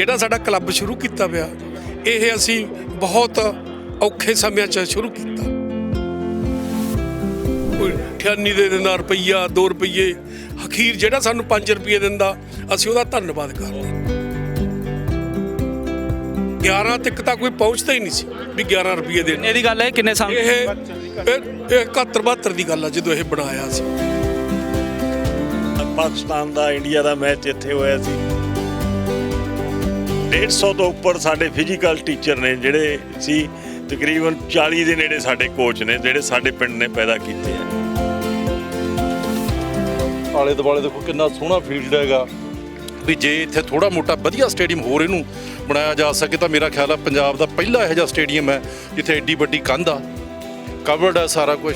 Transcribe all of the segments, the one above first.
ਜਿਹੜਾ ਸਾਡਾ ਕਲੱਬ ਸ਼ੁਰੂ ਕੀਤਾ ਪਿਆ ਇਹ ਅਸੀਂ ਬਹੁਤ ਔਖੇ ਸਮਿਆਂ 'ਚ ਸ਼ੁਰੂ ਕੀਤਾ। ਕੋਈ ਠਿਆਨੀ ਦੇ ਦਿੰਦਾ ਰੁਪਈਆ 2 ਰੁਪਈਏ ਅਖੀਰ ਜਿਹੜਾ ਸਾਨੂੰ 5 ਰੁਪਏ ਦਿੰਦਾ ਅਸੀਂ ਉਹਦਾ ਧੰਨਵਾਦ ਕਰਦੇ 11 ਤੱਕ ਤਾਂ ਕੋਈ ਪਹੁੰਚਦਾ ਹੀ ਨਹੀਂ ਸੀ ਵੀ 11 ਰੁਪਏ ਦੇਣ। ਇਹਦੀ ਗੱਲ ਹੈ ਕਿੰਨੇ ਸਾਲ? ਇਹ ਇਹ ਇਹ 71 72 ਦੀ ਗੱਲ ਆ ਜਦੋਂ ਇਹ ਬਣਾਇਆ ਸੀ। ਪਾਕਿਸਤਾਨ ਦਾ ਇੰਡੀਆ ਦਾ ਮੈਚ ਇੱਥੇ ਹੋਇਆ ਸੀ। 150 ਤੋਂ ਉੱਪਰ ਸਾਡੇ ਫਿਜ਼ੀਕਲ ਟੀਚਰ ਨੇ ਜਿਹੜੇ ਸੀ, ਤਕਰੀਬਨ 40 ਦੇ ਨੇੜੇ ਸਾਡੇ ਕੋਚ ਨੇ, ਜਿਹੜੇ ਸਾਡੇ ਪਿੰਡ ਨੇ ਪੈਦਾ ਕੀਤੇ ਆ। ਆਲੇ ਦੁਆਲੇ ਦੇਖੋ ਕਿੰਨਾ ਸੋਹਣਾ ਫੀਲਡ ਹੈਗਾ। ਵੀ ਜੇ ਇੱਥੇ ਥੋੜਾ ਮੋਟਾ ਵਧੀਆ ਸਟੇਡੀਅਮ ਹੋਰ ਇਹਨੂੰ ਬਣਾਇਆ ਜਾ ਸਕੇ ਤਾਂ ਮੇਰਾ ਖਿਆਲ ਆ ਪੰਜਾਬ ਦਾ ਪਹਿਲਾ ਇਹੋ ਜਿਹਾ ਸਟੇਡੀਅਮ ਹੈ, ਜਿੱਥੇ ਐਡੀ ਵੱਡੀ ਕੰਧ ਆ। ਕਵਰਡ ਹੈ ਸਾਰਾ ਕੁਝ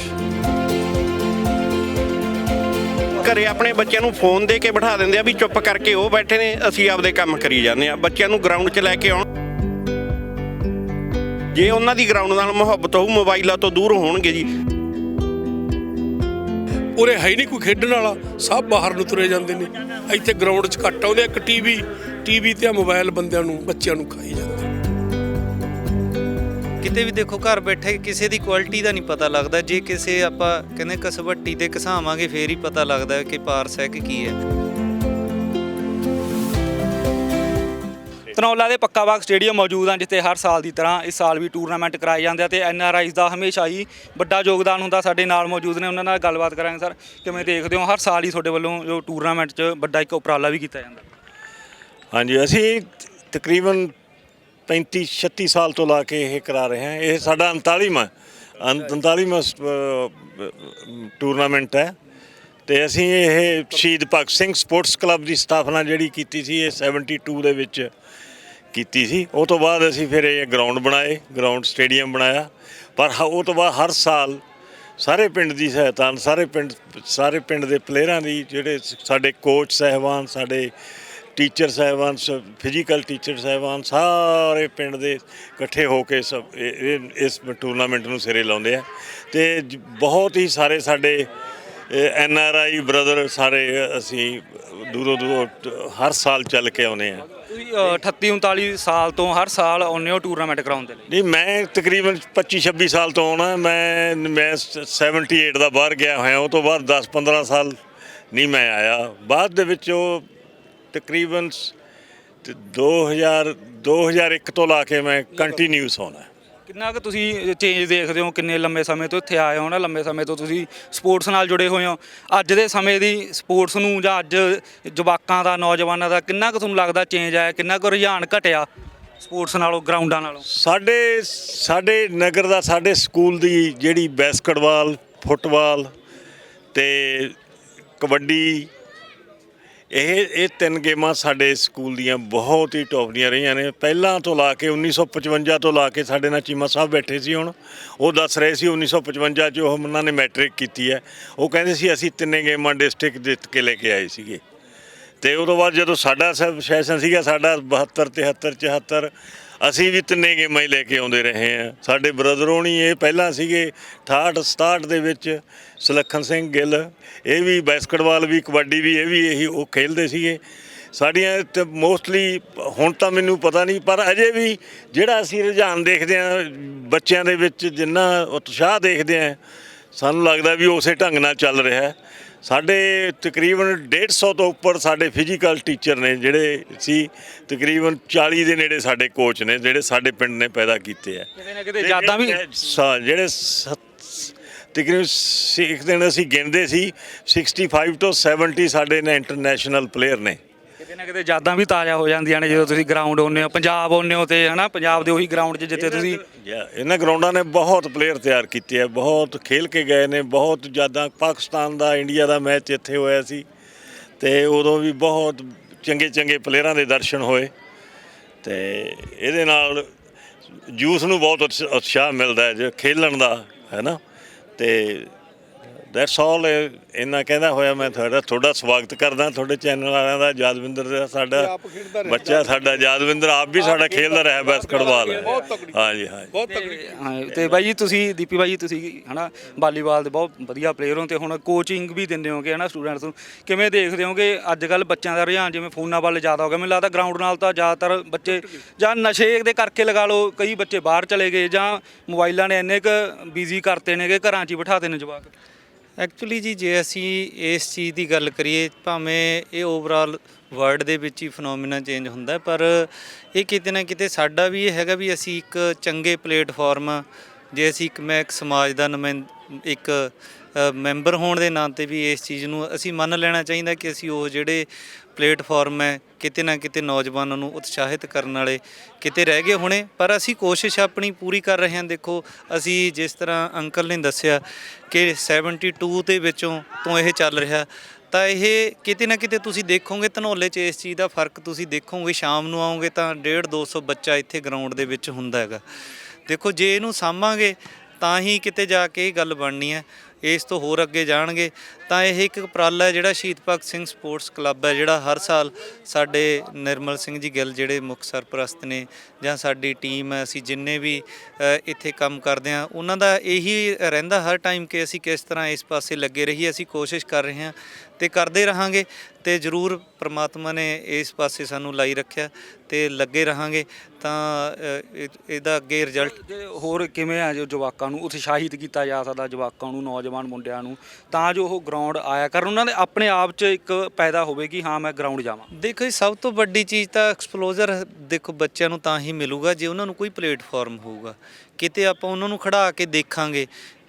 ਘਰੇ ਆਪਣੇ ਬੱਚਿਆਂ ਨੂੰ ਫੋਨ ਦੇ ਕੇ ਬਿਠਾ ਦਿੰਦੇ ਆ ਵੀ ਚੁੱਪ ਕਰਕੇ ਉਹ ਬੈਠੇ ਨੇ ਅਸੀਂ ਆਪਦੇ ਕੰਮ ਕਰੀ ਜਾਂਦੇ ਆ ਬੱਚਿਆਂ ਨੂੰ ਗਰਾਊਂਡ 'ਚ ਲੈ ਕੇ ਆਉਣ। ਜੇ ਉਹਨਾਂ ਦੀ ਗਰਾਊਂਡ ਨਾਲ ਮੁਹੱਬਤ ਹੋਊ ਮੋਬਾਈਲਾਂ ਤੋਂ ਦੂਰ ਹੋਣਗੇ ਜੀ। ਉਰੇ ਹੈ ਹੀ ਨਹੀਂ ਕੋਈ ਖੇਡਣ ਵਾਲਾ ਸਭ ਬਾਹਰ ਨੂੰ ਤੁਰੇ ਜਾਂਦੇ ਨੇ। ਇੱਥੇ ਗਰਾਊਂਡ 'ਚ ਘੱਟ ਆਉਂਦੇ ਆ, ਇੱਕ ਟੀਵੀ ਟੀਵੀ ਤੇ ਆ ਮੋਬਾਈਲ ਬੰਦਿਆਂ ਨੂੰ ਬੱਚਿਆਂ ਨੂੰ ਖਾਈ ਜਾਂਦੇ ਕਿਤੇ ਵੀ ਦੇਖੋ ਘਰ ਬੈਠੇ ਕਿਸੇ ਦੀ ਕੁਆਲਿਟੀ ਦਾ ਨਹੀਂ ਪਤਾ ਲੱਗਦਾ। ਜੇ ਕਿਸੇ ਆਪਾਂ ਕਹਿੰਦੇ ਕਸਵੱਟੀ ਤੇ ਘਸਾਵਾਂਗੇ ਫੇਰ ਹੀ ਪਤਾ ਲੱਗਦਾ ਕਿ ਪਾਰਸੈਕ ਕੀ ਹੈ। ਧਨੌਲਾ ਦੇ ਪੱਕਾ ਬਾਗ ਸਟੇਡੀਅਮ ਮੌਜੂਦ ਹਨ ਜਿੱਥੇ ਹਰ ਸਾਲ ਦੀ ਤਰ੍ਹਾਂ ਇਸ ਸਾਲ ਵੀ ਟੂਰਨਾਮੈਂਟ ਕਰਾਏ ਜਾਂਦੇ ਆ ਤੇ ਐਨਆਰਆਈਜ਼ ਦਾ ਹਮੇਸ਼ਾ ਹੀ ਵੱਡਾ ਯੋਗਦਾਨ ਹੁੰਦਾ ਸਾਡੇ ਨਾਲ ਮੌਜੂਦ ਨੇ। ਉਹਨਾਂ ਨਾਲ ਗੱਲਬਾਤ ਕਰਾਂਗੇ ਸਰ ਕਿਵੇਂ ਦੇਖਦੇ ਹੋ? ਹਰ ਸਾਲ ਹੀ ਤੁਹਾਡੇ ਵੱਲੋਂ ਜੋ ਟੂਰਨਾਮੈਂਟ 'ਚ ਵੱਡਾ ਇੱਕ ਉਪਰਾਲਾ ਵੀ ਕੀਤਾ ਜਾਂਦਾ। ਹਾਂਜੀ ਅਸੀਂ ਤਕਰੀਬਨ 35 36 ਸਾਲ ਤੋਂ ਲਾ ਕੇ ਇਹ ਕਰਾ ਰਹੇ ਹਾਂ। ਇਹ ਸਾਡਾ 39ਵਾਂ 39ਵਾਂ ਟੂਰਨਾਮੈਂਟ ਹੈ। ਤੇ ਅਸੀਂ ਇਹ ਸ਼ਹੀਦ ਭਗਤ ਸਿੰਘ ਸਪੋਰਟਸ ਕਲੱਬ ਦੀ ਸਥਾਪਨਾ ਜਿਹੜੀ ਕੀਤੀ ਸੀ, ਇਹ 72 ਦੇ ਵਿੱਚ ਕੀਤੀ ਸੀ। ਉਹ ਤੋਂ ਬਾਅਦ ਅਸੀਂ ਫਿਰ ਇਹ ਗਰਾਊਂਡ ਬਣਾਏ, ਗਰਾਊਂਡ ਸਟੇਡੀਅਮ ਬਣਾਇਆ। ਪਰ ਹ- ਉਹ ਤੋਂ ਬਾਅਦ ਹਰ ਸਾਲ ਸਾਰੇ ਪਿੰਡ ਦੀ ਸਹਾਇਤਾ ਸਾਰੇ ਪਿੰਡ ਸਾਰੇ ਪਿੰਡ ਦੇ ਪਲੇਅਰਾਂ ਦੀ, ਜਿਹੜੇ ਸਾਡੇ ਕੋਚ, ਸਹਿਬਾਨ, ਸਾਡੇ ਟੀਚਰ ਸਹਿਬਾਨ ਫਿਜ਼ੀਕਲ ਟੀਚਰ ਸਹਿਬਾਨ ਸਾਰੇ ਪਿੰਡ ਦੇ ਇਕੱਠੇ ਹੋ ਕੇ ਸਭ ਇਸ ਟੂਰਨਾਮੈਂਟ ਨੂੰ ਸਿਰੇ ਲਾਉਂਦੇ ਆ। ਤੇ ਬਹੁਤ ਹੀ ਸਾਰੇ ਸਾਡੇ ਐਨ ਆਰ ਆਈ ਬ੍ਰਦਰ ਸਾਰੇ ਅਸੀਂ ਦੂਰੋਂ ਦੂਰੋਂ ਹਰ ਸਾਲ ਚੱਲ ਕੇ ਆਉਨੇ ਆ। ਤੁਸੀਂ ਅ, 38 39 ਸਾਲ ਤੋਂ ਹਰ ਸਾਲ ਆਉਂਦੇ ਹੋ ਟੂਰਨਾਮੈਂਟ ਕਰਾਉਣ ਦੇ ਲਈ? ਨਹੀਂ ਮੈਂ ਤਕਰੀਬਨ 25 26 ਸਾਲ ਤੋਂ ਆਉਣਾ। ਮੈਂ ਮੈਂ 78 ਦਾ ਬਾਹਰ ਗਿਆ ਹੋਇਆ ਉਹ ਤੋਂ ਬਾਅਦ 10 15 ਸਾਲ ਨਹੀਂ ਮੈਂ ਆਇਆ। ਬਾਅਦ ਦੇ ਵਿੱਚ ਉਹ ਤਕਰੀਬਨ ਸ- 2000 2001 ਤੋਂ ਲਾ ਕੇ ਮੈਂ ਕੰਟੀਨਿਊਸ ਆਉਣਾ ਕਿੰਨਾ ਕੁ ਤੁਸੀਂ ਚੇਂਜ ਦੇਖਦੇ ਹੋ? ਕਿੰਨੇ ਲੰਮੇ ਸਮੇਂ ਤੋਂ ਇੱਥੇ ਆਏ ਹੋ ਨਾ? ਲੰਮੇ ਸਮੇਂ ਤੋਂ ਤੁਸੀਂ ਸਪੋਰਟਸ ਨਾਲ ਜੁੜੇ ਹੋਏ ਹੋ। ਅੱਜ ਦੇ ਸਮੇਂ ਦੀ ਸਪੋਰਟਸ ਨੂੰ ਜਾਂ ਅੱਜ ਜਵਾਕਾਂ ਦਾ ਨੌਜਵਾਨਾਂ ਦਾ ਕਿੰਨਾ ਕੁ ਤੁਹਾਨੂੰ ਲੱਗਦਾ ਚੇਂਜ ਆਇਆ? ਕਿੰਨਾ ਕੁ ਰੁਝਾਨ ਘਟਿਆ ਸਪੋਰਟਸ ਨਾਲੋਂ ਗਰਾਊਂਡਾਂ ਨਾਲੋਂ? ਸਾਡੇ ਸਾਡੇ ਨਗਰ ਦਾ ਸਾਡੇ ਸਕੂਲ ਦੀ ਜਿਹੜੀ ਬਾਸਕਟਬਾਲ ਫੁੱਟਬਾਲ ਤੇ ਕਬੱਡੀ ਇਹ ਇਹ ਤਿੰਨ ਗੇਮਾਂ ਸਾਡੇ ਸਕੂਲ ਦੀਆਂ ਬਹੁਤ ਹੀ ਟੌਪ ਦੀਆਂ ਰਹੀਆਂ ਨੇ। ਪਹਿਲਾਂ ਤੋਂ ਲਾ ਕੇ 1955 ਤੋਂ ਲਾ ਕੇ ਸਾਡੇ ਨਾਲ ਚੀਮਾ ਸਾਹਿਬ ਬੈਠੇ ਸੀ ਹੁਣ। ਉਹ ਦੱਸ ਰਹੇ ਸੀ 1955 ਚ ਉਹ ਉਹਨਾਂ ਨੇ ਮੈਟ੍ਰਿਕ ਕੀਤੀ ਹੈ। ਉਹ ਕਹਿੰਦੇ ਸੀ ਅਸੀਂ ਤਿੰਨੇ ਗੇਮਾਂ ਡਿਸਟ੍ਰਿਕਟ ਜਿੱਤ ਕੇ ਲੈ ਕੇ ਆਏ ਸੀਗੇ। ਤੇ ਉਹ ਤੋਂ ਬਾਅਦ ਜਦੋਂ ਸਾਡਾ ਸੈਸ਼ਨ ਸੈਸ਼ਨ ਸੀਗਾ, ਸਾਡਾ 72 73 74 ਅਸੀਂ ਵੀ ਤਿੰਨੇ ਗੇਮਾਂ ਹੀ ਲੈ ਕੇ ਆਉਂਦੇ ਰਹੇ ਆ ਸਾਡੇ ਬ੍ਰਦਰ ਹੋਣੀ ਇਹ ਪਹਿਲਾਂ ਸੀਗੇ 68 67 ਦੇ ਵਿੱਚ ਸੁਲੱਖਣ ਸਿੰਘ ਗਿੱਲ। ਇਹ ਵੀ ਬੈਸਕਟਬਾਲ ਵੀ, ਕਬੱਡੀ ਵੀ, ਇਹ ਵੀ ਇਹੀ ਉਹ ਖੇਲਦੇ ਸੀਗੇ। ਸਾਡੀਆਂ ਤੇ ਮੋਸਟਲੀ ਹੁਣ ਤਾਂ ਮੈਨੂੰ ਪਤਾ ਨਹੀਂ, ਪਰ ਅਜੇ ਵੀ ਜਿਹੜਾ ਅਸੀਂ ਰੁਝਾਨ ਦੇਖਦੇ ਆ ਬੱਚਿਆਂ ਦੇ ਵਿੱਚ ਜਿੰਨਾ ਉਤਸ਼ਾਹ ਦੇਖਦੇ ਆ ਸਾਨੂੰ ਲੱਗਦਾ ਵੀ ਉਸੇ ਢੰਗ ਨਾਲ ਚੱਲ ਰਿਹਾ ਹੈ। ਸਾਡੇ ਤਕਰੀਬਨ 150 ਤੋਂ ਉੱਪਰ ਸਾਡੇ ਫਿਜ਼ੀਕਲ ਟੀਚਰ ਨੇ ਜਿਹੜੇ ਸੀ ਤਕਰੀਬਨ 40 ਦੇ ਨੇੜੇ ਸਾਡੇ ਕੋਚ ਨੇ ਜਿਹੜੇ ਸਾਡੇ ਪਿੰਡ ਨੇ ਪੈਦਾ ਕੀਤੇ ਆ। ਕਿਤੇ ਨਾ ਕਿਤੇ ਯਾਦਾਂ ਵੀ ਜਿਹੜੇ ਤਕਰੀਬਨ ਇੱਕ ਦਿਨ ਅਸੀਂ ਗਿਣਦੇ ਸੀ 65 ਤੋਂ 70 ਸਾਡੇ ਨੇ ਇੰਟਰਨੈਸ਼ਨਲ ਪਲੇਅਰ ਨੇ। ਕਿਤੇ ਨਾ ਕਿਤੇ ਯਾਦਾਂ ਵੀ ਤਾਜ਼ਾ ਹੋ ਜਾਂਦੀਆਂ ਨੇ ਜਦੋਂ ਤੁਸੀਂ ਗਰਾਊਂਡ ਆਉਂਦੇ ਹੋ ਪੰਜਾਬ ਆਉਂਦੇ ਹੋ ਤੇ ਹਨਾ ਪੰਜਾਬ ਦੇ ਉਹੀ ਗਰਾਊਂਡ 'ਚ ਜਿੱਥੇ ਤੁਸੀਂ ਯਾ, ਇਹਨਾਂ ਗਰਾਊਂਡਾਂ ਨੇ ਬਹੁਤ ਪਲੇਅਰ ਤਿਆਰ ਕੀਤੇ ਆ ਬਹੁਤ ਖੇਲ ਕੇ ਗਏ ਨੇ ਬਹੁਤ ਜ਼ਿਆਦਾ ਪਾਕਿਸਤਾਨ ਦਾ ਇੰਡੀਆ ਦਾ ਮੈਚ ਇੱਥੇ ਹੋਇਆ ਸੀ ਤੇ ਉਦੋਂ ਵੀ ਬਹੁਤ ਚੰਗੇ ਚੰਗੇ ਪਲੇਅਰਾਂ ਦੇ ਦਰਸ਼ਨ ਹੋਏ ਤੇ ਇਹਦੇ ਨਾਲ ਯੂਥ ਨੂੰ ਬਹੁਤ ਉਤਸ਼- ਉਤਸ਼ਾਹ ਮਿਲਦਾ ਹੈ ਜੇ ਖੇਲਣ ਦਾ ਹੈ ਨਾ ਤੇ ਦੈਟਸ ਆਲ ਇੰਨਾ ਕਹਿੰਦਾ ਹੋਇਆ ਮੈਂ ਤੁਹਾਡਾ ਤੁਹਾਡਾ ਸਵਾਗਤ ਕਰਦਾ ਤੁਹਾਡੇ ਚੈਨਲ ਵਾਲਿਆਂ ਦਾ ਯਾਦਵਿੰਦਰ ਦਾ ਸਾਡਾ ਬੱਚਾ ਸਾਡਾ ਯਾਦਵਿੰਦਰ ਆਪ ਵੀ ਸਾਡਾ ਖੇਡਦਾ ਰਿਹਾ ਬਾਸਕਟਬਾਲ ਹਾਂਜੀ ਹਾਂਜੀ। ਬਹੁਤ ਤਕੜੀ ਹਾਂ ਤੇ ਬਾਈ ਜੀ ਤੁਸੀਂ ਦੀਪੀ ਬਾਈ ਜੀ ਤੁਸੀਂ ਹਨਾ ਵਾਲੀਬਾਲ ਦੇ ਬਹੁਤ ਵਧੀਆ ਪਲੇਅਰ ਹੋ ਤੇ ਹੁਣ ਕੋਚਿੰਗ ਵੀ ਦਿੰਦੇ ਹੋਗੇ ਹਨਾ ਸਟੂਡੈਂਟਸ ਨੂੰ। ਕਿਵੇਂ ਦੇਖਦੇ ਹੋਗੇ ਅੱਜ ਕੱਲ ਬੱਚਿਆਂ ਦਾ ਰੁਝਾਨ ਜਿਵੇਂ ਫੋਨਾਂ ਵੱਲ ਜ਼ਿਆਦਾ ਹੋ ਗਿਆ ਮੈਨੂੰ ਲੱਗਦਾ ਗਰਾਊਂਡ ਨਾਲ ਤਾਂ ਜ਼ਿਆਦਾਤਰ ਬੱਚੇ ਜਾਂ ਨਸ਼ੇ ਦੇ ਕਰਕੇ ਲਗਾ ਲਓ ਕਈ ਬੱਚੇ ਬਾਹਰ ਚਲੇ ਗਏ ਜਾਂ ਮੋਬਾਈਲਾਂ ਨੇ ਇੰਨੇ ਕ ਬਿਜ਼ੀ ਕਰਤੇ ਨੇ ਕਿ ਘਰਾਂ 'ਚ ਹੀ ਬਿਠਾਤੇ ਨੇ ਜਵਾਕ। ਐਕਚੁਅਲੀ ਜੀ, ਜੇ ਅਸੀਂ ਇਸ ਚੀਜ਼ ਦੀ ਗੱਲ ਕਰੀਏ, ਭਾਵੇਂ ਇਹ ਓਵਰਆਲ ਵਰਲਡ ਦੇ ਵਿੱਚ ਹੀ ਫੀਨੋਮੀਨਾ ਚੇਂਜ ਹੁੰਦਾ ਪਰ ਇਹ ਕਿਤੇ ਨਾ ਕਿਤੇ ਸਾਡਾ ਵੀ ਇਹ ਹੈਗਾ ਵੀ ਅਸੀਂ ਇੱਕ ਚੰਗੇ ਪਲੇਟਫਾਰਮ ਜੇ ਅਸੀਂ ਇੱਕ ਮੈਂ ਇੱਕ ਸਮਾਜ ਦਾ ਨੁਮਾਇੰਦ ਇੱਕ ਮੈਂਬਰ ਹੋਣ ਦੇ ਨਾਤੇ ਵੀ ਇਸ ਚੀਜ਼ ਨੂੰ ਅਸੀਂ ਮੰਨ ਲੈਣਾ ਚਾਹੀਦਾ ਕਿ ਅਸੀਂ ਉਹ ਜਿਹੜੇ ਪਲੇਟਫਾਰਮ ਹੈ, ਕਿਤੇ ਨਾ ਕਿਤੇ ਨੌਜਵਾਨਾਂ ਨੂੰ ਉਤਸ਼ਾਹਿਤ ਕਰਨ ਵਾਲੇ ਕਿਤੇ ਰਹਿ ਗਏ ਹੋਣੇ। ਪਰ ਅਸੀਂ ਕੋਸ਼ਿਸ਼ ਆਪਣੀ ਪੂਰੀ ਕਰ ਰਹੇ ਹਾਂ। ਦੇਖੋ, ਅਸੀਂ ਜਿਸ ਤਰ੍ਹਾਂ ਅੰਕਲ ਨੇ ਦੱਸਿਆ ਕਿ 72 ਦੇ ਵਿੱਚੋਂ ਤੋਂ ਇਹ ਚੱਲ ਰਿਹਾ, ਤਾਂ ਇਹ ਕਿਤੇ ਨਾ ਕਿਤੇ ਤੁਸੀਂ ਦੇਖੋਗੇ, ਧਨੌਲੇ 'ਚ ਇਸ ਚੀਜ਼ ਦਾ ਫ਼ਰਕ ਤੁਸੀਂ ਦੇਖੋਗੇ। ਸ਼ਾਮ ਨੂੰ ਆਓਗੇ ਤਾਂ 1.5 200 ਬੱਚਾ ਇੱਥੇ ਗਰਾਊਂਡ ਦੇ ਵਿੱਚ ਹੁੰਦਾ ਹੈਗਾ। ਦੇਖੋ, ਜੇ ਇਹਨੂੰ ਸਾਂਭਾਂਗੇ, ਤਾਂ ਹੀ ਕਿਤੇ ਜਾ ਕੇ ਇਹ ਗੱਲ ਬਣਨੀ ਹੈ। ਇਸ ਤੋਂ ਹੋਰ ਅੱਗੇ ਜਾਣਗੇ। ਤਾਂ ਇਹ ਇੱਕ ਉਪਰਾਲਾ ਹੈ ਜਿਹੜਾ ਸ਼ਹੀਦ ਭਗਤ ਸਿੰਘ ਸਪੋਰਟਸ ਕਲੱਬ ਹੈ ਜਿਹੜਾ ਹਰ ਸਾਲ ਸਾਡੇ ਨਿਰਮਲ ਸਿੰਘ ਜੀ ਗਿੱਲ ਜਿਹੜੇ ਮੁੱਖ ਸਰਪ੍ਰਸਤ ਨੇ ਜਾਂ ਸਾਡੀ ਟੀਮ ਹੈ ਅਸੀਂ ਜਿੰਨੇ ਵੀ ਅ, ਇੱਥੇ ਕੰਮ ਕਰਦੇ ਹਾਂ ਉਹਨਾਂ ਦਾ ਇਹੀ ਰਹਿੰਦਾ ਹਰ ਟਾਈਮ ਕਿ ਅਸੀਂ ਕਿਸ ਤਰ੍ਹਾਂ ਇਸ ਪਾਸੇ ਲੱਗੇ ਰਹੀਏ ਅਸੀਂ ਕੋਸ਼ਿਸ਼ ਕਰ ਰਹੇ ਹਾਂ ਤੇ ਕਰਦੇ ਰਹਾਂਗੇ ਤੇ ਜ਼ਰੂਰ ਪ੍ਰਮਾਤਮਾ ਨੇ ਇਸ ਪਾਸੇ ਸਾਨੂੰ ਲਾਈ ਰੱਖਿਆ ਤੇ ਲੱਗੇ ਰਹਾਂਗੇ ਤਾਂ ਅ, ਇਹ- ਇਹਦਾ ਅੱਗੇ ਰਿਜ਼ਲਟ ਤੇ ਹੋਰ ਕਿਵੇਂ ਆ ਜੋ ਜਵਾਕਾਂ ਨੂੰ ਉਤਸ਼ਾਹਿਤ ਕੀਤਾ ਜਾ ਸਕਦਾ ਜਵਾਕਾਂ ਨੂੰ ਨੌਜਵਾਨ ਮੁੰਡਿਆਂ ਨੂੰ ਤਾਂ ਜੋ ਉਹ ਗਰਾਊਂਡ ਆਇਆ ਕਰਨ, ਉਹਨਾਂ ਦੇ ਆਪਣੇ ਆਪ 'ਚ ਇੱਕ ਪੈਦਾ ਹੋਵੇ ਕਿ ਹਾਂ, ਮੈਂ ਗਰਾਊਂਡ ਜਾਵਾਂ। ਦੇਖੋ ਜੀ, ਸਭ ਤੋਂ ਵੱਡੀ ਚੀਜ਼ ਤਾਂ ਐਕਸਪਲੋਜ਼ਰ ਦੇਖੋ, ਬੱਚਿਆਂ ਨੂੰ ਤਾਂ ਹੀ ਮਿਲੂਗਾ, ਜੇ ਉਹਨਾਂ ਨੂੰ ਕੋਈ ਪਲੇਟਫਾਰਮ ਹੋਊਗਾ। ਕਿਤੇ ਆਪਾਂ ਉਹਨਾਂ ਨੂੰ ਖੜਾ ਕੇ ਦੇਖਾਂਗੇ,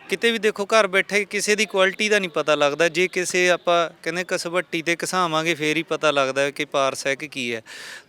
ਕਿਤੇ ਵੀ ਦੇਖੋ, ਘਰ ਬੈਠੇ ਕਿਸੇ ਦੀ ਕੁਆਲਿਟੀ ਦਾ ਨਹੀਂ ਪਤਾ ਲੱਗਦਾ। ਜੇ ਕਿਸੇ ਆਪਾਂ ਕਹਿੰਦੇ ਕਸਬੱਟੀ ਤੇ ਘਸਾਵਾਂਗੇ, ਫੇਰ ਹੀ ਪਤਾ ਲੱਗਦਾ ਕਿ ਪਾਰਸ ਹੈ ਕਿ ਕੀ ਹੈ।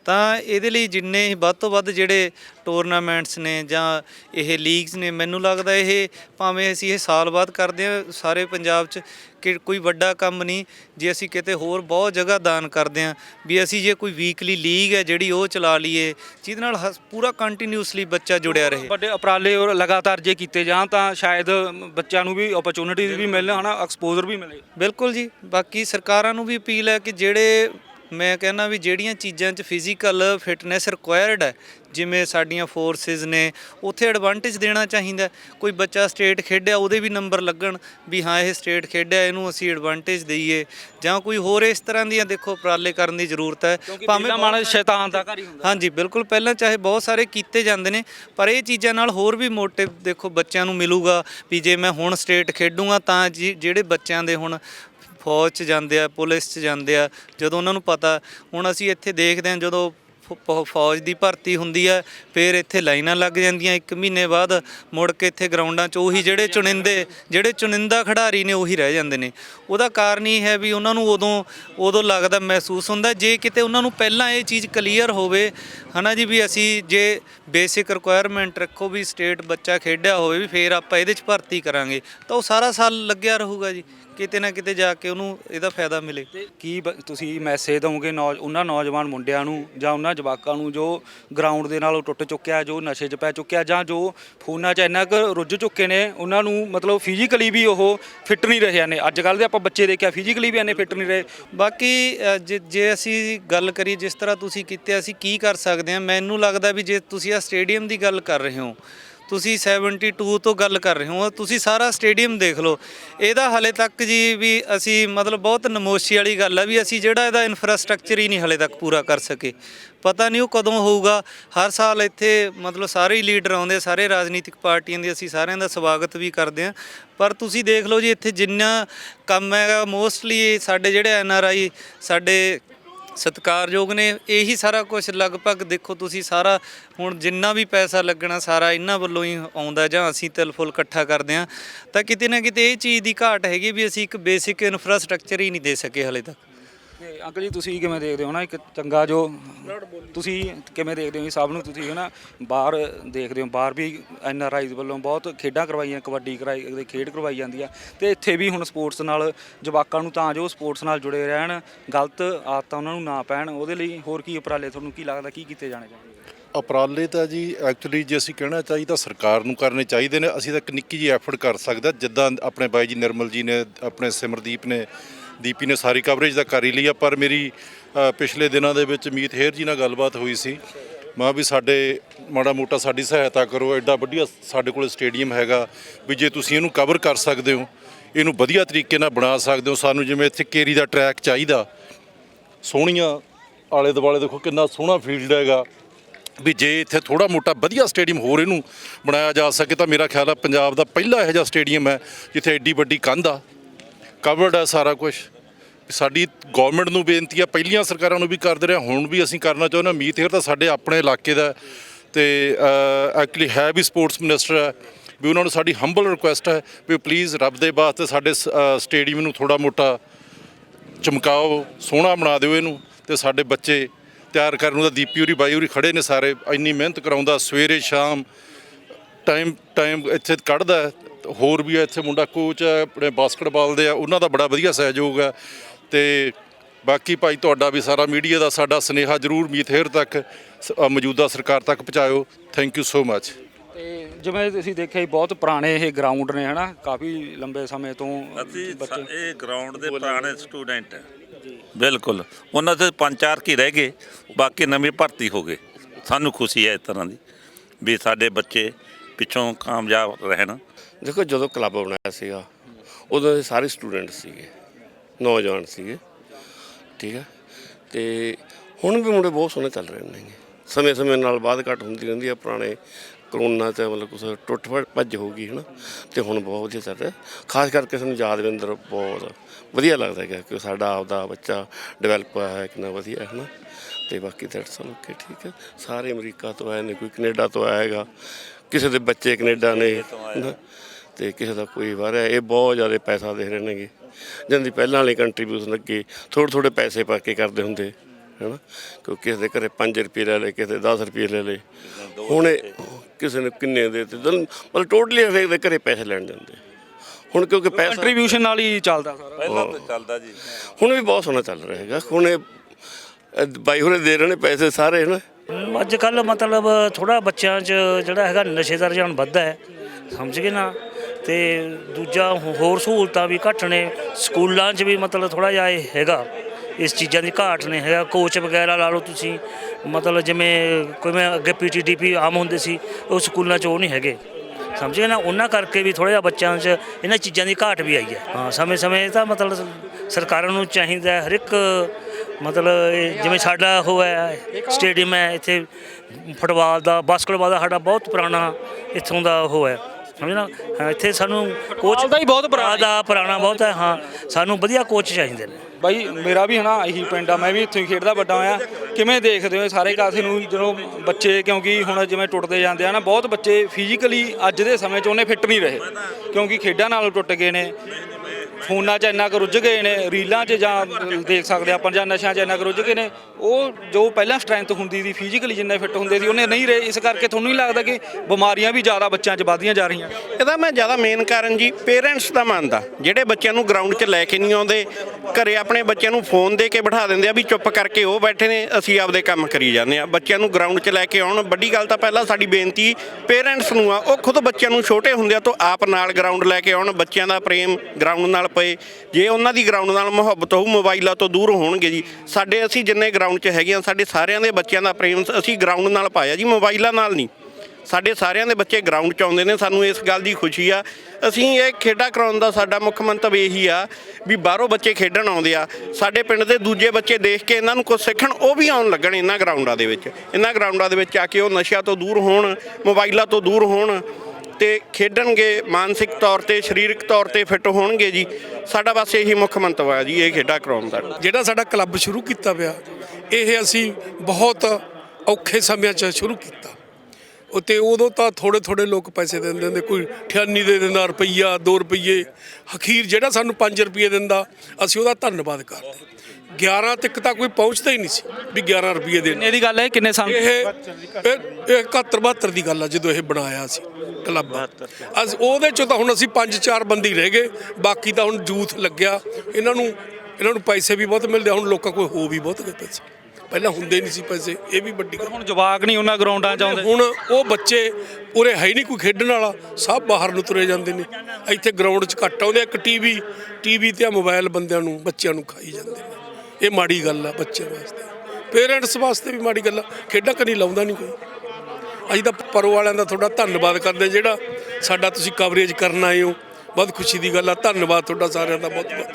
ਤਾਂ ਇਹਦੇ ਲਈ ਜਿੰਨੇ ਵੱਧ ਤੋਂ ਵੱਧ ਜਿਹੜੇ ਟੂਰਨਾਮੈਂਟਸ ਨੇ ਜਾਂ ਇਹ ਲੀਗਸ ਨੇ ਮੈਨੂੰ ਲੱਗਦਾ ਇਹ ਭਾਵੇਂ ਅਸੀਂ ਇਹ ਸਾਲ ਬਾਅਦ ਕਰਦੇ ਹਾਂ ਸਾਰੇ ਪੰਜਾਬ 'ਚ ਕਿ ਕੋਈ ਵੱਡਾ ਕੰਮ ਨਹੀਂ ਜੇ ਅਸੀਂ ਕਿਤੇ ਹੋਰ ਬਹੁਤ ਜਗ੍ਹਾ ਦਾਨ ਕਰਦੇ ਹਾਂ ਵੀ ਅਸੀਂ ਜੇ ਕੋਈ ਵੀਕਲੀ ਲੀਗ ਹੈ ਜਿਹੜੀ ਉਹ ਚਲਾ ਲਈਏ ਜਿਹਦੇ ਨਾਲ ਹਸ- ਪੂਰਾ ਕੰਟੀਨਿਊਸਲੀ ਬੱਚਾ ਜੁੜਿਆ ਰਹੇ। ਵੱਡੇ ਉਪਰਾਲੇ ਔਰ ਲਗਾਤਾਰ ਜੇ ਕੀਤੇ ਜਾਣ ਤਾਂ ਸ਼ਾਇਦ ਬੱਚਿਆਂ ਨੂੰ ਵੀ ਓਪਰਚੁਨਿਟੀਜ਼ ਵੀ ਮਿਲਣ ਹਨਾ ਐਕਸਪੋਜ਼ਰ ਵੀ ਮਿਲੇ। ਬਿਲਕੁਲ ਜੀ ਬਾਕੀ ਸਰਕਾਰਾਂ ਨੂੰ ਵੀ ਅਪੀਲ ਹੈ ਕਿ ਜਿਹੜੇ ਮੈਂ ਕਹਿੰਦਾ ਵੀ ਜਿਹੜੀਆਂ ਚੀਜ਼ਾਂ 'ਚ ਫਿਜ਼ੀਕਲ ਫਿਟਨੈਸ ਰਿਕੁਆਇਰਡ ਹੈ ਜਿਵੇਂ ਸਾਡੀਆਂ ਫੋਰਸਿਸ ਨੇ ਉੱਥੇ ਐਡਵਾਂਟੇਜ ਦੇਣਾ ਚਾਹੀਦਾ ਕੋਈ ਬੱਚਾ ਸਟੇਟ ਖੇਡਿਆ ਉਹਦੇ ਵੀ ਨੰਬਰ ਲੱਗਣ ਵੀ ਹਾਂ ਇਹ ਸਟੇਟ ਖੇਡਿਆ ਇਹਨੂੰ ਅਸੀਂ ਐਡਵਾਂਟੇਜ ਦਈਏ। ਜਾਂ ਕੋਈ ਹੋਰ ਇਸ ਤਰ੍ਹਾਂ ਦੀਆਂ ਦੇਖੋ ਉਪਰਾਲੇ ਕਰਨ ਦੀ ਜ਼ਰੂਰਤ ਹੈ। ਭਾਵੇਂ ਮਨ ਸ਼ੈਤਾਨ ਦਾ ਘਰ ਹੀ ਹੁੰਦਾ ਹਾਂਜੀ ਬਿਲਕੁਲ। ਪਹਿਲਾਂ ਚਾਹੇ ਬਹੁਤ ਸਾਰੇ ਕੀਤੇ ਜਾਂਦੇ ਨੇ ਪਰ ਇਹ ਚੀਜ਼ਾਂ ਨਾਲ ਹੋਰ ਵੀ ਮੋਟਿਵ ਦੇਖੋ ਬੱਚਿਆਂ ਨੂੰ ਮਿਲੂਗਾ ਵੀ ਜੇ ਮੈਂ ਹੁਣ ਸਟੇਟ ਖੇਡੂੰਗਾ ਤਾਂ ਜਿਹੜੇ ਬੱਚਿਆਂ ਦੇ ਹੁਣ ਫੌਜ 'ਚ ਜਾਂਦੇ ਆ, ਪੁਲਿਸ 'ਚ ਜਾਂਦੇ ਆ, ਜਦੋਂ ਉਹਨਾਂ ਨੂੰ ਪਤਾ, ਹੁਣ ਅਸੀਂ ਇੱਥੇ ਦੇਖਦੇ ਹਾਂ ਜਦੋਂ ਫ- ਫੌ- ਫੌਜ ਦੀ ਭਰਤੀ ਹੁੰਦੀ ਹੈ ਫਿਰ ਇੱਥੇ ਲਾਈਨਾਂ ਲੱਗ ਜਾਂਦੀਆਂ, ਇੱਕ ਮਹੀਨੇ ਬਾਅਦ ਮੁੜ ਕੇ ਇੱਥੇ ਗਰਾਊਂਡਾਂ 'ਚ ਉਹੀ ਜਿਹੜੇ ਚੁਣਿੰਦੇ, ਜਿਹੜੇ ਚੁਣਿੰਦਾ ਖਿਡਾਰੀ ਨੇ ਉਹੀ ਰਹਿ ਜਾਂਦੇ ਨੇ। ਉਹਦਾ ਕਾਰਨ ਇਹ ਹੈ ਵੀ ਉਹਨਾਂ ਨੂੰ ਉਦੋਂ ਉਦੋਂ ਲੱਗਦਾ ਮਹਿਸੂਸ ਹੁੰਦਾ, ਜੇ ਕਿਤੇ ਉਹਨਾਂ ਨੂੰ ਪਹਿਲਾਂ ਇਹ ਚੀਜ਼ ਕਲੀਅਰ ਹੋਵੇ, ਹਨਾ ਜੀ, ਵੀ ਅਸੀਂ ਜੇ ਬੇਸਿਕ ਰਿਕੁਆਇਰਮੈਂਟ ਰੱਖੋ ਵੀ ਸਟੇਟ ਬੱਚਾ ਖੇਡਿਆ ਹੋਵੇ ਵੀ ਫਿਰ ਆਪਾਂ ਇਹਦੇ 'ਚ ਭਰਤੀ ਕਰਾਂਗੇ, ਤਾਂ ਉਹ ਸਾਰਾ ਸਾਲ ਲੱਗਿਆ ਰਹੂਗਾ ਜੀ। ਕਿਤੇ ਨਾ ਕਿਤੇ ਜਾ ਕੇ ਉਹਨੂੰ ਇਹਦਾ ਫਾਇਦਾ ਮਿਲੇ। ਕੀ ਬ- ਤੁਸੀਂ ਮੈਸੇਜ ਦਵੋਗੇ ਨੌ ਉਹਨਾਂ ਨੌਜਵਾਨ ਮੁੰਡਿਆਂ ਨੂੰ ਜਾਂ ਉਹਨਾਂ ਜਵਾਕਾਂ ਨੂੰ ਜੋ ਗਰਾਊਂਡ ਦੇ ਨਾਲੋਂ ਟੁੱਟ ਚੁੱਕਿਆ ਜੋ ਨਸ਼ੇ 'ਚ ਪੈ ਚੁੱਕਿਆ ਜਾਂ ਜੋ ਫੋਨਾਂ 'ਚ ਇੰਨਾ ਕੁ ਰੁੱਝ ਚੁੱਕੇ ਨੇ ਉਹਨਾਂ ਨੂੰ ਮਤਲਬ ਫਿਜ਼ੀਕਲੀ ਵੀ ਉਹ ਫਿੱਟ ਨਹੀਂ ਰਹੇ ਨੇ। ਅੱਜ ਕੱਲ੍ਹ ਦੇ ਆਪਾਂ ਬੱਚੇ ਦੇਖਿਆ ਫਿਜ਼ੀਕਲੀ ਵੀ ਇੰਨੇ ਫਿੱਟ ਨਹੀਂ ਰਹੇ। ਬਾਕੀ ਅ, ਜੇ ਜੇ ਅਸੀਂ ਗੱਲ ਕਰੀਏ ਜਿਸ ਤਰ੍ਹਾਂ ਤੁਸੀਂ ਕੀਤੇ ਅਸੀਂ ਕੀ ਕਰ ਸਕਦੇ ਹਾਂ? ਮੈਨੂੰ ਲੱਗਦਾ ਵੀ ਜੇ ਤੁਸੀਂ ਆ ਸਟੇਡੀਅਮ ਦੀ ਗੱਲ ਕਰ ਰਹੇ ਹੋ ਤੁਸੀਂ 72 ਤੋਂ ਗੱਲ ਕਰ ਰਹੇ ਹੋ, ਤੁਸੀਂ ਸਾਰਾ ਸਟੇਡੀਅਮ ਦੇਖ ਲਓ। ਇਹਦਾ ਹਲੇ ਤੱਕ ਜੀ ਵੀ ਅਸੀਂ ਮਤਲਬ ਬਹੁਤ ਨਮੋਸ਼ੀ ਵਾਲੀ ਗੱਲ ਆ ਵੀ ਅਸੀਂ ਜਿਹੜਾ ਇਹਦਾ ਇਨਫਰਾਸਟ੍ਰਕਚਰ ਹੀ ਨਹੀਂ ਹਲੇ ਤੱਕ ਪੂਰਾ ਕਰ ਸਕੇ। ਪਤਾ ਨਹੀਂ ਉਹ ਕਦੋਂ ਹੋਊਗਾ, ਹਰ ਸਾਲ ਇੱਥੇ ਮਤਲਬ ਸਾਰੇ ਹੀ ਲੀਡਰ ਆਉਂਦੇ ਸਾਰੇ ਰਾਜਨੀਤਿਕ ਪਾਰਟੀਆਂ ਦੇ ਅਸੀਂ ਸਾਰਿਆਂ ਦਾ ਸਵਾਗਤ ਵੀ ਕਰਦੇ ਹਾਂ ਪਰ ਤੁਸੀਂ ਦੇਖ ਲਓ ਜੀ ਇੱਥੇ ਜਿੰਨਾ ਕੰਮ ਹੈਗਾ ਮੋਸਟਲੀ ਸਾਡੇ ਜਿਹੜੇ ਐਨ ਆਰ ਆਈ, ਸਾਡੇ ਸਤਿਕਾਰਯੋਗ ਨੇ, ਇਹੀ ਸਾਰਾ ਕੁਝ ਲਗਭਗ ਦੇਖੋ ਤੁਸੀਂ ਸਾਰਾ, ਹੁਣ ਜਿੰਨਾ ਵੀ ਪੈਸਾ ਲੱਗਣਾ ਸਾਰਾ ਇਹਨਾਂ ਵੱਲੋਂ ਹੀ ਆਉਂਦਾ ਜਾਂ ਅਸੀਂ ਤਿਲ ਫੁੱਲ ਇਕੱਠਾ ਕਰਦੇ ਹਾਂ। ਤਾਂ ਕਿਤੇ ਨਾ ਕਿਤੇ ਇਹ ਚੀਜ਼ ਦੀ ਘਾਟ ਹੈਗੀ ਵੀ ਅਸੀਂ ਇੱਕ ਬੇਸਿਕ ਇਨਫਰਾਸਟ੍ਰਕਚਰ ਹੀ ਨਹੀਂ ਦੇ ਸਕੇ ਹਲੇ ਤੱਕ। ਤੇ ਅੰਕਲ ਜੀ, ਤੁਸੀਂ ਕਿਵੇਂ ਦੇਖਦੇ ਹੋ ਨਾ ਇੱਕ ਚੰਗਾ ਜੋ ਤੁਸੀਂ ਕਿਵੇਂ ਦੇਖਦੇ ਹੋ ਜੀ? ਸਭ ਨੂੰ ਤੁਸੀਂ ਹਨਾ ਬਾਹਰ ਦੇਖਦੇ ਹੋ, ਬਾਹਰ ਵੀ ਐਨ ਆਰ ਆਈਜ਼ ਵੱਲੋਂ ਬਹੁਤ ਖੇਡਾਂ ਕਰਵਾਈਆਂ, ਕਬੱਡੀ ਕਰਾਈ ਖੇਡ ਕਰਵਾਈ ਜਾਂਦੀ ਆ। ਤੇ ਇੱਥੇ ਵੀ ਹੁਣ ਸਪੋਰਟਸ ਨਾਲ ਜਵਾਕਾਂ ਨੂੰ ਤਾਂ ਜੋ ਸਪੋਰਟਸ ਨਾਲ ਜੁੜੇ ਰਹਿਣ, ਗਲਤ ਆਦਤਾਂ ਉਹਨਾਂ ਨੂੰ ਨਾ ਪੈਣ, ਉਹਦੇ ਲਈ ਹੋਰ ਕੀ ਉਪਰਾਲੇ ਤੁਹਾਨੂੰ ਕੀ ਲੱਗਦਾ ਕੀ ਕੀਤੇ ਜਾਣੇ ਚਾਹੀਦੇ? ਉਪਰਾਲੇ ਤਾਂ ਜੀ ਐਕਚੁਅਲੀ ਜੇ ਅਸੀਂ ਕਹਿਣਾ ਚਾਹੀਦਾ ਸਰਕਾਰ ਨੂੰ ਕਰਨੇ ਚਾਹੀਦੇ ਨੇ, ਅਸੀਂ ਤਾਂ ਇੱਕ ਨਿੱਕੀ ਜਿਹੀ ਐਫਰਟ ਕਰ ਸਕਦਾ, ਜਿੱਦਾਂ ਆਪਣੇ ਬਾਈ ਜੀ ਨਿਰਮਲ ਜੀ ਨੇ, ਆਪਣੇ ਸਿਮਰਦੀਪ ਨੇ ਦੀਪੀ ਨੇ ਸਾਰੀ ਕਵਰੇਜ ਦਾ ਕਰ ਹੀ ਲਈ ਆ, ਪਰ ਮੇਰੀ ਪਿਛਲੇ ਦਿਨਾਂ ਦੇ ਵਿੱਚ ਮੀਤ ਹੇਰ ਜੀ ਨਾਲ ਗੱਲਬਾਤ ਹੋਈ ਸੀ। ਮੈਂ ਵੀ ਸਾਡੇ ਮਾੜਾ ਮੋਟਾ ਸਾਡੀ ਸਹਾਇਤਾ ਕਰੋ, ਐਡਾ ਵਧੀਆ ਸਾਡੇ ਕੋਲ ਸਟੇਡੀਅਮ ਹੈਗਾ, ਵੀ ਜੇ ਤੁਸੀਂ ਇਹਨੂੰ ਕਵਰ ਕਰ ਸਕਦੇ ਹੋ, ਇਹਨੂੰ ਵਧੀਆ ਤਰੀਕੇ ਨਾਲ ਬਣਾ ਸਕਦੇ ਹੋ, ਸਾਨੂੰ ਜਿਵੇਂ ਇੱਥੇ ਕੇਰੀ ਦਾ ਟਰੈਕ ਚਾਹੀਦਾ। ਸੋਹਣੀਆਂ ਆਲੇ ਦੁਆਲੇ ਦੇਖੋ ਕਿੰਨਾ ਸੋਹਣਾ ਫੀਲਡ ਹੈਗਾ, ਵੀ ਜੇ ਇੱਥੇ ਥੋੜਾ ਮੋਟਾ ਵਧੀਆ ਸਟੇਡੀਅਮ ਹੋਰ ਇਹਨੂੰ ਬਣਾਇਆ ਜਾ ਸਕੇ ਤਾਂ ਮੇਰਾ ਖਿਆਲ ਆ ਪੰਜਾਬ ਦਾ ਪਹਿਲਾ ਇਹੋ ਜਿਹਾ ਸਟੇਡੀਅਮ ਹੈ, ਜਿੱਥੇ ਐਡੀ ਵੱਡੀ ਕੰਧ ਆ। ਕਵਰਡ ਹੈ ਸਾਰਾ ਕੁਝ ਸਾਡੀ ਗਵਰਨਮੈਂਟ ਨੂੰ ਬੇਨਤੀ ਆ, ਪਹਿਲੀਆਂ ਸਰਕਾਰਾਂ ਨੂੰ ਵੀ ਕਰਦੇ ਰਹੇ, ਹੁਣ ਵੀ ਅਸੀਂ ਕਰਨਾ ਚਾਹੁੰਦੇ ਹਾਂ। ਮੀਤ ਹੇਰ ਤਾਂ ਸਾਡੇ ਆਪਣੇ ਇਲਾਕੇ ਦਾ ਹੈ। ਤੇ ਐਕਚੁਅਲੀ ਹੈ ਵੀ ਸਪੋਰਟਸ ਮਿਨਿਸਟਰ ਹੈ। ਵੀ ਉਹਨਾਂ ਨੂੰ ਸਾਡੀ ਹੰਬਲ ਰਿਕੁਐਸਟ ਹੈ ਵੀ ਪਲੀਜ਼ ਰੱਬ ਦੇ ਵਾਸਤੇ ਸਾਡੇ ਸਟੇਡੀਅਮ ਨੂੰ ਥੋੜਾ ਮੋਟਾ ਚਮਕਾਓ, ਸੋਹਣਾ ਬਣਾ ਦਿਓ ਇਹਨੂੰ। ਤੇ ਸਾਡੇ ਬੱਚੇ ਤਿਆਰ ਕਰਨ ਨੂੰ ਤਾਂ ਦੀਪੀ ਹੋਰੀ, ਬਾਈ ਹੋਰੀ ਖੜੇ ਨੇ ਸਾਰੇ। ਇੰਨੀ ਮਿਹਨਤ ਕਰਾਉਂਦਾ, ਸਵੇਰੇ ਸ਼ਾਮ ਟਾਈਮ ਟਾਈਮ ਇੱਥੇ ਕੱਢਦਾ ਹੋਰ ਵੀ ਹੈ ਇੱਥੇ ਮੁੰਡਾ ਕੋਚ ਹੈ ਆਪਣੇ ਬਾਸਕਟਬਾਲ ਦੇ ਆ ਉਹਨਾਂ ਦਾ ਬੜਾ ਵਧੀਆ ਸਹਿਯੋਗ ਹੈ ਤੇ ਬਾਕੀ ਭਾਈ ਤੁਹਾਡਾ ਵੀ ਸਾਰਾ ਮੀਡੀਆ ਦਾ ਸਾਡਾ ਸਨੇਹਾ ਜ਼ਰੂਰ ਮੀਥੇਰ ਤੱਕ ਮੌਜੂਦਾ ਸਰਕਾਰ ਤੱਕ ਪਹੁੰਚਾਇਓ। ਥੈਂਕ ਯੂ ਸੋ ਮੱਚ ਤੇ ਜਿਵੇਂ ਤੁਸੀਂ ਦੇਖਿਆ ਜੀ ਬਹੁਤ ਪੁਰਾਣੇ ਇਹ ਗਰਾਊਂਡ ਨੇ ਹਨਾ? ਕਾਫੀ ਲੰਬੇ ਸਮੇਂ ਤੋਂ ਅਸੀਂ ਇਹ ਗਰਾਊਂਡ ਦੇ ਪੁਰਾਣੇ ਸਟੂਡੈਂਟ ਹੈ ਬਿਲਕੁਲ। ਉਹਨਾਂ ਦੇ ਪੰਜ ਚਾਰ ਕੀ ਰਹਿ ਗਏ ਬਾਕੀ ਨਵੇਂ ਭਰਤੀ ਹੋ ਗਏ। ਸਾਨੂੰ ਖੁਸ਼ੀ ਹੈ ਇਸ ਤਰ੍ਹਾਂ ਦੀ ਵੀ ਸਾਡੇ ਬੱਚੇ ਪਿੱਛੋਂ ਕਾਮਯਾਬ ਰਹਿਣ। ਦੇਖੋ ਜਦੋਂ ਕਲੱਬ ਬਣਾਇਆ ਸੀਗਾ, ਉਦੋਂ ਦੇ ਸਾਰੇ ਸਟੂਡੈਂਟ ਸੀਗੇ, ਨੌਜਵਾਨ ਸੀਗੇ, ਠੀਕ ਹੈ ਤੇ ਹੁਣ ਵੀ ਮੁੰਡੇ ਬਹੁਤ ਸੋਹਣੇ ਚੱਲ ਰਹੇ ਨੇ। ਸਮੇਂ ਸਮੇਂ ਨਾਲ ਬਾਅਦ ਘਟ ਹੁੰਦੀ ਰਹਿੰਦੀ ਆ, ਪੁਰਾਣੇ ਕਰੋਨਾ ਤੇ ਮਤਲਬ ਕੁਛ ਟੁੱਟ ਭੱਜ- ਭੱਜ ਹੋ ਗਈ ਹਨਾ? ਤੇ ਹੁਣ ਬਹੁਤ ਵਧੀਆ ਚੱਲ ਰਿਹਾ। ਖਾਸ ਕਰਕੇ ਸਾਨੂੰ ਯਾਦਵਿੰਦਰ ਬਹੁਤ ਵਧੀਆ ਲੱਗਦਾ ਹੈਗਾ ਕਿ ਸਾਡਾ ਆਪਦਾ ਬੱਚਾ ਡਿਵੈਲਪ ਹੋਇਆ ਹੈ, ਕਿੰਨਾ ਵਧੀਆ ਹੈ ਹਨਾ? ਤੇ ਬਾਕੀ ਦੈਟਸ ਆਲ ਓਕੇ ਠੀਕ ਹੈ ਸਾਰੇ ਅਮਰੀਕਾ ਤੋਂ ਆਏ ਨੇ, ਕੋਈ ਕੈਨੇਡਾ ਤੋਂ ਆਇਆ ਹੈਗਾ। ਕਿਸੇ ਦੇ ਬੱਚੇ ਕੈਨੇਡਾ ਨੇ ਤੇ ਕਿਸੇ ਦਾ ਕੋਈ ਵਾਰਿਆ ਇਹ ਬਹੁਤ ਜ਼ਿਆਦਾ ਪੈਸਾ ਦੇ ਰਹੇ ਨੇਗੇ। ਜਾਂਦੀ ਪਹਿਲਾਂ ਵਾਲੀ ਕੰਟਰੀਬਿਊਸ਼ਨ ਅੱਗੇ ਥੋੜ੍ਹੇ ਥੋੜ੍ਹੇ ਪੈਸੇ ਪਾ ਕੇ ਕਰਦੇ ਹੁੰਦੇ ਹੈਨਾ? ਕਿਉਂਕਿ ਕਿਸੇ ਦੇ ਘਰੇ 5 ਰੁਪਏ ਲੈ ਲਏ ਕਿਸੇ ਦੇ 10 ਰੁਪਏ ਲੈ ਲਏ। ਹੁਣ ਕਿਸੇ ਨੇ ਕਿੰਨੇ ਦੇ ਤੇ ਮਤਲਬ ਟੋਟਲੀ ਹਰੇਕ ਦੇ ਘਰੇ ਪੈਸੇ ਲੈਣ ਜਾਂਦੇ ਹੁਣ ਕਿਉਂਕਿ ਪੈਸਾ ਕੰਟਰੀਬਿਊਸ਼ਨ ਨਾਲ ਹੀ ਚੱਲਦਾ ਸਾਰਾ। ਪਹਿਲਾਂ ਤਾਂ ਚੱਲਦਾ ਜੀ। ਹੁਣ ਵੀ ਬਹੁਤ ਸੋਹਣਾ ਚੱਲ ਰਿਹਾ ਹੈਗਾ। ਹੁਣ ਇਹ ਇਹ ਬਾਈ ਹੋਰੇ ਦੇ ਰਹੇ ਨੇ ਪੈਸੇ ਸਾਰੇ ਹਨਾ? ਅੱਜ ਕੱਲ ਮਤਲਬ ਥੋੜਾ ਬੱਚਿਆਂ 'ਚ ਜਿਹੜਾ ਹੈਗਾ ਨਸ਼ੇ ਦਾ ਰੁਝਾਨ ਵੱਧਦਾ ਹੈ, ਸਮਝ ਗਏ ਨਾ? ਤੇ ਦੂਜਾ ਹੋਰ ਸਹੂਲਤਾਂ ਵੀ ਘੱਟ ਨੇ, ਸਕੂਲਾਂ 'ਚ ਵੀ ਮਤਲਬ ਥੋੜਾ ਜਿਹਾ ਇਹ ਹੈਗਾ, ਇਸ ਚੀਜ਼ਾਂ ਦੀ ਘਾਟ ਨੇ, ਹੈਗਾ ਕੋਚ ਵਗੈਰਾ ਲਾ ਲਓ ਤੁਸੀਂ, ਮਤਲਬ ਜਿਵੇਂ ਕੋਈ ਮੈਂ ਅੱਗੇ ਪੀਟੀਡੀਪੀ ਆਮ ਹੁੰਦੇ ਸੀ, ਉਹ ਸਕੂਲਾਂ 'ਚ ਉਹ ਨਹੀਂ ਹੈਗੇ, ਸਮਝ ਗਏ ਨਾ? ਉਹਨਾਂ ਕਰਕੇ ਵੀ ਥੋੜਾ ਜਿਹਾ ਬੱਚਿਆਂ 'ਚ ਇਹਨਾਂ ਚੀਜ਼ਾਂ ਦੀ ਘਾਟ ਵੀ ਆਈ ਹੈ। ਹਾਂ ਸਮੇਂ ਸਮੇਂ ਤਾਂ ਮਤਲਬ ਸਰਕਾਰਾਂ ਨੂੰ ਚਾਹੀਦਾ ਹਰ ਇੱਕ ਮਤਲਬ ਇਹ ਜਿਵੇਂ ਸਾਡਾ ਉਹ ਹੈ ਸਟੇਡੀਅਮ ਹੈ ਇੱਥੇ ਫੁੱਟਬਾਲ ਦਾ ਬਾਸਕਟਬਾਲ ਦਾ ਸਾਡਾ ਬਹੁਤ ਪੁਰਾਣਾ ਇੱਥੋਂ ਦਾ ਉਹ ਹੈ ਸਮਝਣਾ ਇੱਥੇ ਸਾਨੂੰ ਕੋਚ ਦਾ ਹੀ ਬਹੁਤ ਪੁਰਾਣਾ ਦਾ ਪੁਰਾਣਾ ਬਹੁਤ ਹੈ ਹਾਂ ਸਾਨੂੰ ਵਧੀਆ ਕੋਚ ਚਾਹੀਦੇ ਨੇ। ਬਾਈ ਮੇਰਾ ਵੀ ਹਨਾ ਇਹੀ ਪਿੰਡ ਆ ਮੈਂ ਵੀ ਇੱਥੇ ਹੀ ਖੇਡਦਾ ਵੱਡਾ ਹੋਇਆ। ਕਿਵੇਂ ਦੇਖਦੇ ਹੋ ਸਾਰੇ ਕਾਸੇ ਨੂੰ ਜਦੋਂ ਬੱਚੇ ਕਿਉਂਕਿ ਹੁਣ ਜਿਵੇਂ ਟੁੱਟਦੇ ਜਾਂਦੇ ਆ ਨਾ ਬਹੁਤ ਬੱਚੇ ਫਿਜ਼ੀਕਲੀ ਅੱਜ ਦੇ ਸਮੇਂ 'ਚ ਉਹਨੇ ਫਿੱਟ ਨਹੀਂ ਰਹੇ ਕਿਉਂਕਿ ਖੇਡਾਂ ਨਾਲ ਟੁੱਟ ਗਏ ਨੇ। ਫੋਨਾਂ 'ਚ ਇੰਨਾ ਕੁ ਰੁੱਝ ਗਏ ਨੇ, ਰੀਲਾਂ 'ਚ ਜਾਂ ਦੇਖ ਸਕਦੇ ਆਪਾਂ, ਜਾਂ ਨਸ਼ਿਆਂ 'ਚ ਇੰਨਾ ਕੁ ਰੁੱਝ ਗਏ ਨੇ, ਉਹ ਜੋ ਪਹਿਲਾਂ ਸਟਰੈਂਥ ਹੁੰਦੀ ਸੀ ਫਿਜ਼ੀਕਲੀ ਜਿੰਨੇ ਫਿੱਟ ਹੁੰਦੇ ਸੀ, ਉਹਨੇ ਨਹੀਂ ਰਹੇ, ਇਸ ਕਰਕੇ ਤੁਹਾਨੂੰ ਨਹੀਂ ਲੱਗਦਾ ਕਿ ਬਿਮਾਰੀਆਂ ਵੀ ਜ਼ਿਆਦਾ ਬੱਚਿਆਂ 'ਚ ਵੱਧਦੀਆਂ ਜਾ ਰਹੀਆਂ। ਇਹਦਾ ਮੈਂ ਜ਼ਿਆਦਾ ਮੇਨ ਕਾਰਨ ਜੀ ਪੇਰੈਂਟਸ ਦਾ ਮੰਨਦਾ, ਜਿਹੜੇ ਬੱਚਿਆਂ ਨੂੰ ਗਰਾਊਂਡ 'ਚ ਲੈ ਕੇ ਨਹੀਂ ਆਉਂਦੇ, ਘਰੇ ਆਪਣੇ ਬੱਚਿਆਂ ਨੂੰ ਫੋਨ ਦੇ ਕੇ ਬਿਠਾ ਦਿੰਦੇ ਆ ਵੀ ਚੁੱਪ ਕਰਕੇ ਉਹ ਬੈਠੇ ਨੇ, ਅਸੀਂ ਆਪਦੇ ਕੰਮ ਕਰੀ ਜਾਂਦੇ ਆ। ਬੱਚਿਆਂ ਨੂੰ ਗਰਾਊਂਡ 'ਚ ਲੈ ਕੇ ਆਉਣ, ਵੱਡੀ ਗੱਲ ਤਾਂ ਪਹਿਲਾਂ ਸਾਡੀ ਬੇਨਤੀ ਪੇਰੈਂਟਸ ਨੂੰ ਆ, ਉਹ ਖੁਦ ਬੱਚਿਆਂ ਨੂੰ ਛੋਟੇ ਹੁੰਦਿਆਂ ਤੋਂ ਆਪ ਨਾਲ ਗਰਾਊਂਡ ਲੈ ਕੇ ਆਉਣ, ਬੱਚਿਆਂ ਦਾ ਪ੍ਰੇਮ ਗਰਾਊਂਡ ਨਾਲ ਪਏ। ਜੇ ਉਹਨਾਂ ਦੀ ਗਰਾਊਂਡ ਨਾਲ ਮੁਹੱਬਤ ਹੋਊ, ਮੋਬਾਈਲਾਂ ਤੋਂ ਦੂਰ ਹੋਣਗੇ ਜੀ। ਸਾਡੇ ਅਸੀਂ ਜਿੰਨੇ ਗਰਾਊਂਡ 'ਚ ਹੈਗੇ ਆ ਸਾਡੇ ਸਾਰਿਆਂ ਦੇ ਬੱਚਿਆਂ ਦਾ ਪ੍ਰੇਮ ਅਸੀਂ ਗਰਾਊਂਡ ਨਾਲ ਪਾਇਆ ਜੀ, ਮੋਬਾਈਲਾਂ ਨਾਲ ਨਹੀਂ। ਸਾਡੇ ਸਾਰਿਆਂ ਦੇ ਬੱਚੇ ਗਰਾਊਂਡ 'ਚ ਆਉਂਦੇ ਨੇ, ਸਾਨੂੰ ਇਸ ਗੱਲ ਦੀ ਖੁਸ਼ੀ ਆ। ਅਸੀਂ ਇਹ ਖੇਡਾਂ ਕਰਾਉਣ ਦਾ ਸਾਡਾ ਮੁੱਖ ਮੰਤਵ ਇਹੀ ਆ ਵੀ ਬਾਹਰੋਂ ਬੱਚੇ ਖੇਡਣ ਆਉਂਦੇ ਆ। ਸਾਡੇ ਪਿੰਡ ਦੇ ਦੂਜੇ ਬੱਚੇ ਦੇਖ ਕੇ ਇਹਨਾਂ ਨੂੰ ਕੁਝ ਸਿੱਖਣ, ਉਹ ਵੀ ਆਉਣ ਲੱਗਣ ਇਹਨਾਂ ਗਰਾਊਂਡਾਂ ਦੇ ਵਿੱਚ। ਇਹਨਾਂ ਗਰਾਊਂਡਾਂ ਦੇ ਵਿੱਚ ਆ ਕੇ ਉਹ ਨਸ਼ਿਆਂ ਤੋਂ ਦੂਰ ਹੋਣ, ਮੋਬਾਈਲਾਂ ਤੋਂ ਦੂਰ ਹੋਣ। ਤੇ ਖੇਡਣਗੇ ਮਾਨਸਿਕ ਤੌਰ ਤੇ, ਸਰੀਰਕ ਤੌਰ ਤੇ ਫਿੱਟ ਹੋਣਗੇ ਜੀ। ਸਾਡਾ ਬਸ ਇਹੀ ਮੁੱਖ ਮੰਤਵ ਆ ਜੀ, ਇਹ ਖੇਡਾਂ ਕਰਾਉਣ ਦਾ। ਜਿਹੜਾ ਸਾਡਾ ਕਲੱਬ ਸ਼ੁਰੂ ਕੀਤਾ ਪਿਆ, ਇਹ ਅਸੀਂ ਬਹੁਤ ਔਖੇ ਸਮਿਆਂ 'ਚ ਸ਼ੁਰੂ ਕੀਤਾ। ਉਤੇ ਉਦੋਂ ਤਾਂ ਥੋੜੇ ਥੋੜੇ ਲੋਕ ਪੈਸੇ ਦਿੰਦੇ ਹੁੰਦੇ, ਕੋਈ 98 ਦੇ ਦਿੰਦਾ, ਰੁਪਈਆ 2 ਰੁਪਈਏ। ਅਖੀਰ ਜਿਹੜਾ ਸਾਨੂੰ 5 ਰੁਪਈਏ ਦਿੰਦਾ, ਅਸੀਂ ਉਹਦਾ ਧੰਨਵਾਦ ਕਰਦੇ 11 ਤੱਕ ਤਾਂ ਕੋਈ ਪਹੁੰਚਦਾ ਹੀ ਨਹੀਂ ਸੀ ਵੀ 11 ਰੁਪਈਏ ਦੇਣ। ਇਹਦੀ ਗੱਲ ਹੈ ਕਿੰਨੇ ਸਾਲ? ਇਹ ਇਹ ਇਹ 71 72 ਦੀ ਗੱਲ ਆ ਜਦੋਂ ਇਹ ਬਣਾਇਆ ਸੀ ਕਲੱਬ। ਅਸ ਉਹਦੇ ਚੋਂ ਤਾਂ ਹੁਣ ਅਸੀਂ ਪੰਜ ਚਾਰ ਬੰਦੀ ਰਹਿ ਗਏ ਬਾਕੀ ਤਾਂ ਹੁਣ ਜੂਥ ਲੱਗਿਆ। ਇਹਨਾਂ ਨੂੰ ਇਹਨਾਂ ਨੂੰ ਪੈਸੇ ਵੀ ਬਹੁਤ ਮਿਲਦੇ ਆ, ਹੁਣ ਲੋਕਾਂ ਕੋਲ ਹੋ ਵੀ ਬਹੁਤ ਗਏ ਪੈਸੇ ਪਹਿਲਾਂ ਹੁੰਦੇ ਨਹੀਂ ਸੀ ਪੈਸੇ ਇਹ ਵੀ ਵੱਡੀ ਗੱਲ। ਹੁਣ ਜਵਾਕ ਨਹੀਂ ਉਹਨਾਂ ਗਰਾਊਂਡਾਂ 'ਚ ਆਉਂਦੇ। ਹੁਣ ਉਹ ਬੱਚੇ ਉਰੇ ਹੈ ਹੀ ਨਹੀਂ ਕੋਈ ਖੇਡਣ ਵਾਲਾ ਸਭ ਬਾਹਰ ਨੂੰ ਤੁਰੇ ਜਾਂਦੇ ਨੇ। ਇੱਥੇ ਗਰਾਊਂਡ 'ਚ ਘੱਟ ਆਉਂਦੇ ਇੱਕ ਟੀਵੀ ਟੀਵੀ ਤੇ ਮੋਬਾਈਲ ਬੰਦਿਆਂ ਨੂੰ ਬੱਚਿਆਂ ਨੂੰ ਖਾਈ ਜਾਂਦੇ ਨੇ। ਇਹ ਮਾੜੀ ਗੱਲ ਆ ਬੱਚਿਆਂ ਵਾਸਤੇ। ਪੇਰੈਂਟਸ ਵਾਸਤੇ ਵੀ ਮਾੜੀ ਗੱਲ ਆ। ਖੇਡਾਂ ਕਦੀ ਲਾਉਂਦਾ ਨਹੀਂ ਕੋਈ। ਅਸੀਂ ਤਾਂ ਪਰੋ ਵਾਲਿਆਂ ਦਾ ਤੁਹਾਡਾ ਧੰਨਵਾਦ ਕਰਦੇ ਜਿਹੜਾ ਸਾਡਾ ਤੁਸੀਂ ਕਵਰੇਜ ਕਰਨ ਆਏ ਹੋ। ਬਹੁਤ ਖੁਸ਼ੀ ਦੀ ਗੱਲ ਆ। ਧੰਨਵਾਦ ਤੁਹਾਡਾ ਸਾਰਿਆਂ ਦਾ। ਬਹੁਤ ਬਹੁਤ